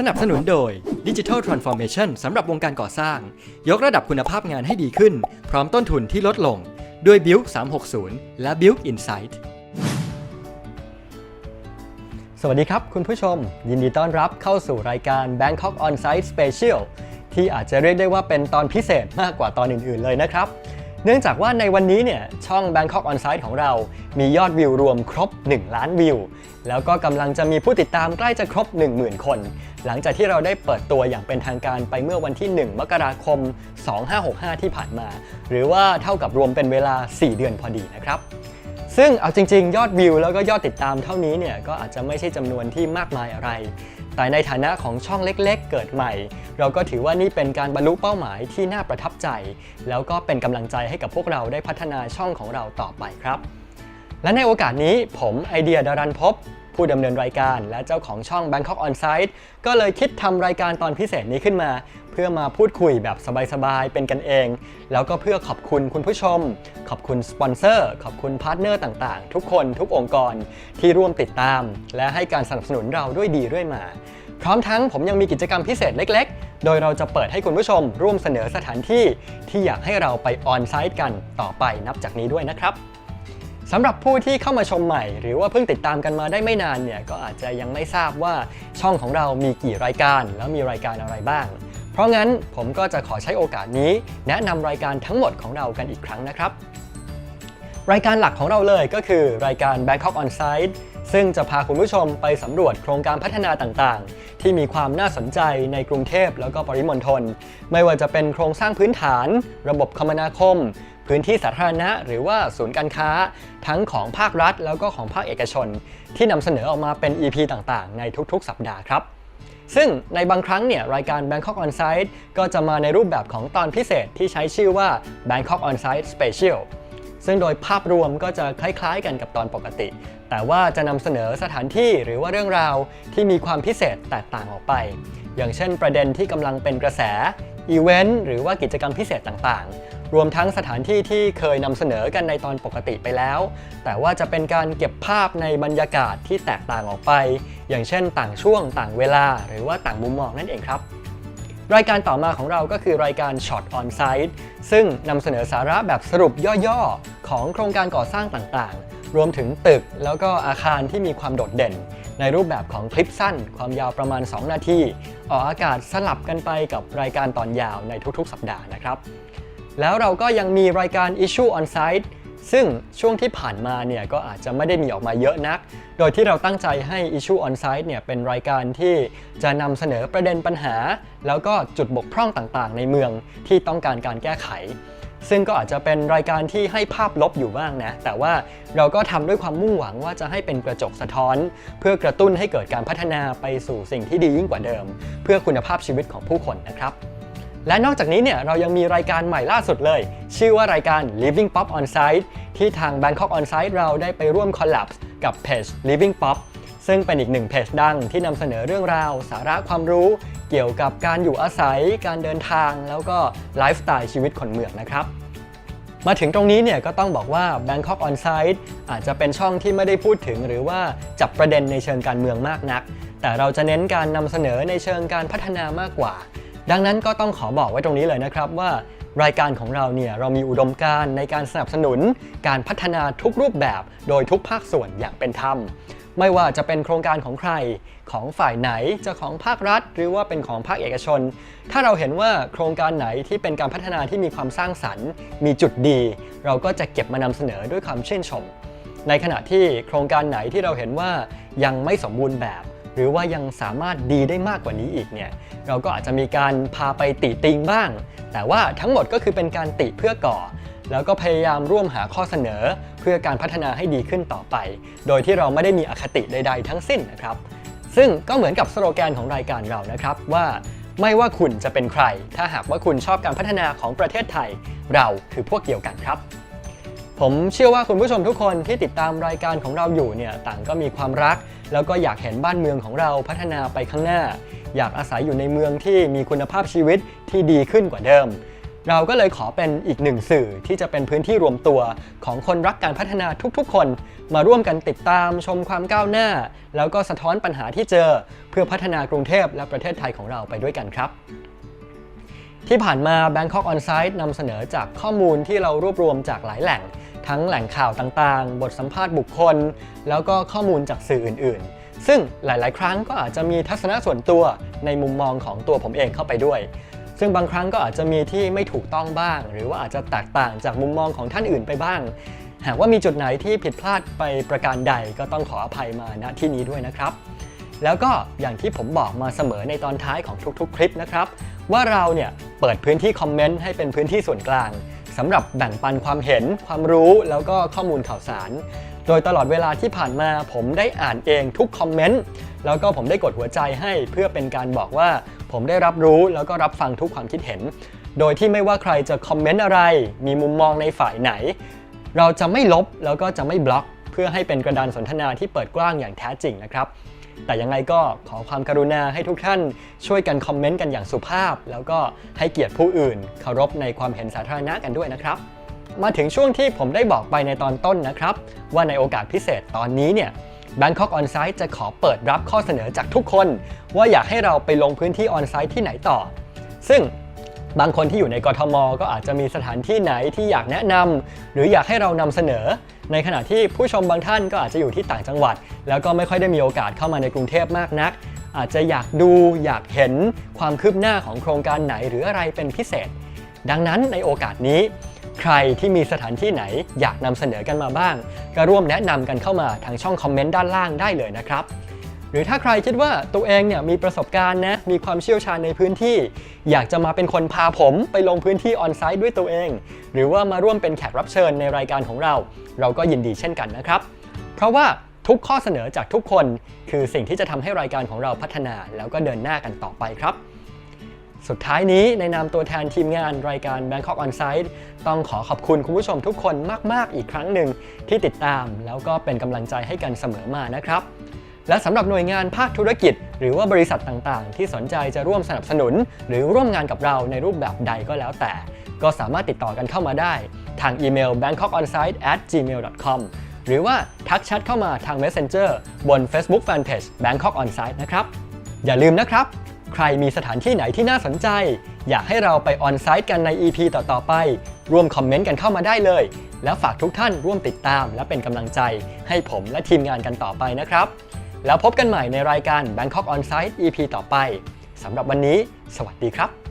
สนับสนุนโดย Digital Transformation สำหรับวงการก่อสร้าง ยกระดับคุณภาพงานให้ดีขึ้น พร้อมต้นทุนที่ลดลง ด้วย Build 360 และ Build Insight สวัสดีครับคุณผู้ชม ยินดีต้อนรับเข้าสู่รายการ Bangkok On-site Special ที่อาจจะเรียกได้ว่าเป็นตอนพิเศษมากกว่าตอนอื่น ๆ เลยนะครับ เนื่องจากว่าในวันนี้เนี่ยช่อง Bangkok On-site ของเรา มียอดวิวรวมครบ 1 ล้านวิว แล้วก็กำลังจะมีผู้ติดตามใกล้จะครบ 10,000 คน หลังจากที่เราได้เปิดตัวอย่างเป็นทางการไปเมื่อวันที่ 1 มกราคม 2565 ที่ผ่านมา หรือว่าเท่ากับรวมเป็นเวลา 4 เดือนพอดีนะครับ ซึ่งเอาจริง ๆ ยอดวิวแล้วก็ยอดติดตามเท่านี้เนี่ยก็อาจจะไม่ใช่จำนวนที่มากมายอะไร แต่ในฐานะของช่องเล็กๆ เกิดใหม่ เราก็ถือว่านี่เป็นการบรรลุเป้าหมายที่น่าประทับใจ แล้วก็เป็นกำลังใจให้กับพวกเราได้พัฒนาช่องของเราต่อไปครับ และในโอกาสนี้ผมไอเดียดารันพบ ผู้ดำเนินรายการ และเจ้าของช่อง Bangkok On Site ก็เลยคิดทำรายการตอนพิเศษนี้ขึ้นมา เพื่อมาพูดคุยแบบสบายๆ เป็นกันเอง แล้วก็เพื่อขอบคุณคุณผู้ชม ขอบคุณสปอนเซอร์ ขอบคุณพาร์ทเนอร์ต่างๆ ทุกคนทุกองค์กรที่ร่วมติดตาม และให้การสนับสนุนเราด้วยดีด้วยมา พร้อมทั้งผมยังมีกิจกรรมพิเศษเล็ก ๆ โดยเราจะเปิดให้คุณผู้ชม ร่วมเสนอสถานที่ที่อยากให้เราไปออนไซต์กันต่อไปนับจากนี้ด้วยนะครับ สำหรับผู้ที่เข้ามาชมใหม่ หรือว่าเพิ่งติดตามกันมาได้ไม่นานเนี่ยก็อาจจะยังไม่ทราบว่าช่องของเรามีกี่รายการ แล้วมีรายการอะไรบ้าง เพราะงั้นผมก็จะขอใช้โอกาสนี้ แนะนำรายการทั้งหมดของเรากันอีกครั้งนะครับ รายการหลักของเราเลยก็คือรายการ Bangkok On Site ซึ่งจะพาคุณผู้ชมไปสำรวจโครงการพัฒนาต่างๆ ที่มีความน่าสนใจในกรุงเทพแล้วก็ปริมณฑลไม่ว่าจะเป็นโครงสร้างพื้นฐาน ระบบคมนาคม พื้นที่สาธารณะหรือว่าศูนย์การค้า ทั้งของภาครัฐ แล้วก็ของภาคเอกชน ที่นำเสนอออกมาเป็น EP ต่างๆ ในทุกๆ สัปดาห์ครับ ซึ่งในบางครั้งเนี่ยรายการ Bangkok On Site ก็จะมาในรูปแบบของตอนพิเศษที่ใช้ชื่อว่า Bangkok On Site Special ซึ่งโดยภาพรวมก็จะคล้ายๆ กันกับตอนปกติ แต่ว่าจะนำเสนอสถานที่หรือว่าเรื่องราวที่มีความพิเศษแตกต่างออกไป อย่างเช่นประเด็นที่กำลังเป็นกระแส อีเวนต์หรือว่ากิจกรรมพิเศษต่างๆ รวมทั้งสถานที่ที่เคยนำเสนอกันในตอนปกติไปแล้ว แต่ว่าจะเป็นการเก็บภาพในบรรยากาศที่แตกต่างออกไป อย่างเช่น ต่างช่วง ต่างเวลา หรือว่าต่างมุมมองนั่นเองครับรายการต่อมาของเราก็คือรายการ Shot On Site ซึ่งนำเสนอสาระแบบสรุปย่อๆ ของโครงการก่อสร้างต่างๆ รวมถึงตึกแล้วก็อาคารที่มีความโดดเด่น ในรูปแบบของคลิปสั้น ความยาวประมาณ 2 นาที ออกอากาศสลับกันไปกับรายการตอนยาวในทุกๆ สัปดาห์นะครับ แล้วเราก็ยังมีรายการ Issue On Site ซึ่งช่วงที่ผ่านมาเนี่ยก็อาจจะไม่ได้มีออกมาเยอะนัก โดยที่เราตั้งใจให้ Issue On Site เนี่ยเป็นรายการที่จะนำเสนอประเด็นปัญหา แล้วก็จุดบกพร่องต่างๆ ในเมืองที่ต้องการการแก้ไข ซึ่งก็อาจจะเป็นรายการที่ให้ภาพลบอยู่บ้างนะ แต่ว่าเราก็ทำด้วยความมุ่งหวังว่าจะให้เป็นกระจกสะท้อน เพื่อกระตุ้นให้เกิดการพัฒนาไปสู่สิ่งที่ดียิ่งกว่าเดิม เพื่อคุณภาพชีวิตของผู้คนนะครับ และนอกจากนี้เนี่ยเรายังมีรายการใหม่ล่าสุดเลย ชื่อว่ารายการ Living Pop On Site ที่ทาง Bangkok On Site เราได้ไปร่วมคอลลับกับเพจ Living Pop ซึ่งเป็นอีกหนึ่งเพจดังที่นำเสนอเรื่องราว สาระความรู้เกี่ยวกับการอยู่อาศัย การเดินทาง แล้วก็ไลฟ์สไตล์ชีวิตคนเมืองนะครับ มาถึงตรงนี้เนี่ยก็ต้องบอกว่า Bangkok On Site อาจจะเป็นช่องที่ไม่ได้พูดถึง หรือว่าจับประเด็นในเชิงการเมืองมากนัก แต่เราจะเน้นการนำเสนอในเชิงการพัฒนามากกว่า ดังนั้นก็ต้องขอบอกไว้ตรงนี้เลยนะครับว่ารายการของเราเนี่ยเรามีอุดมการณ์ในการสนับสนุน การพัฒนาทุกรูปแบบ โดยทุกภาคส่วนอย่างเป็นธรรม ไม่ว่าจะเป็นโครงการของใครของฝ่ายไหนจะของภาครัฐ หรือว่าเป็นของภาคเอกชน ถ้าเราเห็นว่าโครงการไหนที่เป็นการพัฒนาที่มีความสร้างสรรค์ มีจุดดี เราก็จะเก็บมานำเสนอด้วยความชื่นชม ในขณะที่โครงการไหนที่เราเห็นว่ายังไม่สมบูรณ์แบบ หรือว่ายังสามารถดีได้มากกว่านี้อีกเนี่ยเราก็อาจจะมีการพาไปติติงบ้าง แต่ว่าทั้งหมดก็คือเป็นการติเพื่อก่อ แล้วก็พยายามร่วมหาข้อเสนอ เพื่อการพัฒนาให้ดีขึ้นต่อไป โดยที่เราไม่ได้มีอคติใด ๆ ทั้งสิ้นนะครับ ซึ่งก็เหมือนกับสโลแกนของรายการเรานะครับว่าไม่ว่าคุณจะเป็นใคร ถ้าหากว่าคุณชอบการพัฒนาของประเทศไทย เราคือพวกเดียวกันครับ ผมเชื่อว่าคุณผู้ชมทุกคนที่ติดตามรายการของเราอยู่เนี่ยต่างก็มีความรัก แล้วก็อยากเห็นบ้านเมืองของเราพัฒนาไปข้างหน้า อยากอาศัยอยู่ในเมืองที่มีคุณภาพชีวิตที่ดีขึ้นกว่าเดิม เราก็เลยขอเป็นอีกหนึ่งสื่อที่จะเป็นพื้นที่รวมตัวของคนรักการพัฒนาทุกๆ คน มาร่วมกันติดตามชมความก้าวหน้า แล้วก็สะท้อนปัญหาที่เจอ เพื่อพัฒนากรุงเทพและประเทศไทยของเราไปด้วยกันครับที่ผ่านมา Bangkok On Site นำเสนอจากข้อมูลที่เรารวบรวมจากหลายแหล่ง ทั้งแหล่งข่าวต่างๆ บทสัมภาษณ์บุคคล แล้วก็ข้อมูลจากสื่ออื่นๆ ซึ่งหลายๆ ครั้งก็อาจจะมีทัศนะส่วนตัวในมุมมองของตัวผมเองเข้าไปด้วย ซึ่งบางครั้งก็อาจจะมีที่ไม่ถูกต้องบ้าง หรือว่าอาจจะแตกต่างจากมุมมองของท่านอื่นไปบ้าง หากว่ามีจุดไหนที่ผิดพลาดไปประการใดก็ต้องขออภัยมาณที่นี้ด้วยนะครับ แล้วก็อย่างที่ผมบอกมาเสมอในตอนท้ายของทุกๆ คลิปนะครับว่าเราเนี่ยเปิดพื้นที่คอมเมนต์ให้เป็นพื้นที่ส่วนกลาง สำหรับแบ่งปันความเห็น ความรู้แล้วก็ข้อมูลข่าวสาร โดยตลอดเวลาที่ผ่านมาผมได้อ่านเองทุกคอมเมนต์แล้วก็ผมได้กดหัวใจให้เพื่อเป็นการบอกว่า ผมได้รับรู้แล้วก็รับฟังทุกความคิดเห็น โดยที่ไม่ว่าใครจะคอมเมนต์อะไร มีมุมมองในฝ่ายไหน เราจะไม่ลบแล้วก็จะไม่บล็อก เพื่อให้เป็นกระดานสนทนาที่เปิดกว้างอย่างแท้จริงนะครับ แต่ยังไงก็ขอความกรุณาให้ทุกท่านช่วยกันคอมเมนต์กันอย่างสุภาพ แล้วก็ให้เกียรติผู้อื่นเคารพในความเห็นสาธารณะกันด้วยนะครับมาถึงช่วงที่ผมได้บอกไปในตอนต้นนะครับ ว่าในโอกาสพิเศษตอนนี้เนี่ย Bangkok On Site จะขอเปิดรับข้อเสนอจากทุกคน ว่าอยากให้เราไปลงพื้นที่ On Site ที่ไหนต่อ ซึ่งบางคนที่อยู่ในกทม ก็อาจจะมีสถานที่ไหนที่อยากแนะนำหรืออยากให้เรานำเสนอ ในขณะที่ผู้ชมบางท่านก็อาจจะอยู่ที่ต่างจังหวัด แล้วก็ไม่ค่อยได้มีโอกาสเข้ามาในกรุงเทพมากนัก อาจจะอยากดูอยากเห็นความคืบหน้าของโครงการไหนหรืออะไรเป็นพิเศษ ดังนั้นในโอกาสนี้ ใครที่มีสถานที่ไหนอยากนำเสนอกันมาบ้าง ก็ร่วมแนะนำกันเข้ามาทางช่องคอมเมนต์ด้านล่างได้เลยนะครับ หรือถ้าใครคิดว่าตัวเองเนี่ยมีประสบการณ์นะ มีความเชี่ยวชาญในพื้นที่ อยากจะมาเป็นคนพาผมไปลงพื้นที่ออนไซต์ด้วยตัวเอง หรือว่ามาร่วมเป็นแขกรับเชิญในรายการของเรา เราก็ยินดีเช่นกันนะครับ เพราะว่าทุกข้อเสนอจากทุกคน คือสิ่งที่จะทำให้รายการของเราพัฒนา แล้วก็เดินหน้ากันต่อไปครับ สุดท้ายนี้ในนามตัวแทนทีมงานรายการ Bangkok On Site ต้องขอขอบคุณคุณผู้ชมทุกคนมาก ๆ อีกครั้งหนึ่งที่ติดตาม แล้วก็เป็นกำลังใจให้กันเสมอมานะครับ และสำหรับหน่วยงานภาคธุรกิจ หรือว่าบริษัทต่างๆ ที่สนใจจะร่วมสนับสนุน หรือร่วมงานกับเราในรูปแบบใดก็แล้วแต่ ก็สามารถติดต่อกันเข้ามาได้ ทางอีเมล bangkokonsite@gmail.com หรือว่าทักแชทเข้ามาทาง Messenger บน Facebook Fanpage Bangkok Onsite นะครับ อย่าลืมนะครับ ใครมีสถานที่ไหนที่น่าสนใจ อยากให้เราไปออนไซต์กันใน EP ต่อๆไป ร่วมคอมเมนต์กันเข้ามาได้เลย แล้วฝากทุกท่านร่วมติดตามและเป็นกำลังใจ ให้ผมและทีมงานกันต่อไปนะครับ แล้วพบกันใหม่ในรายการ Bangkok On Site EP ต่อไปสำหรับวันนี้ สวัสดีครับ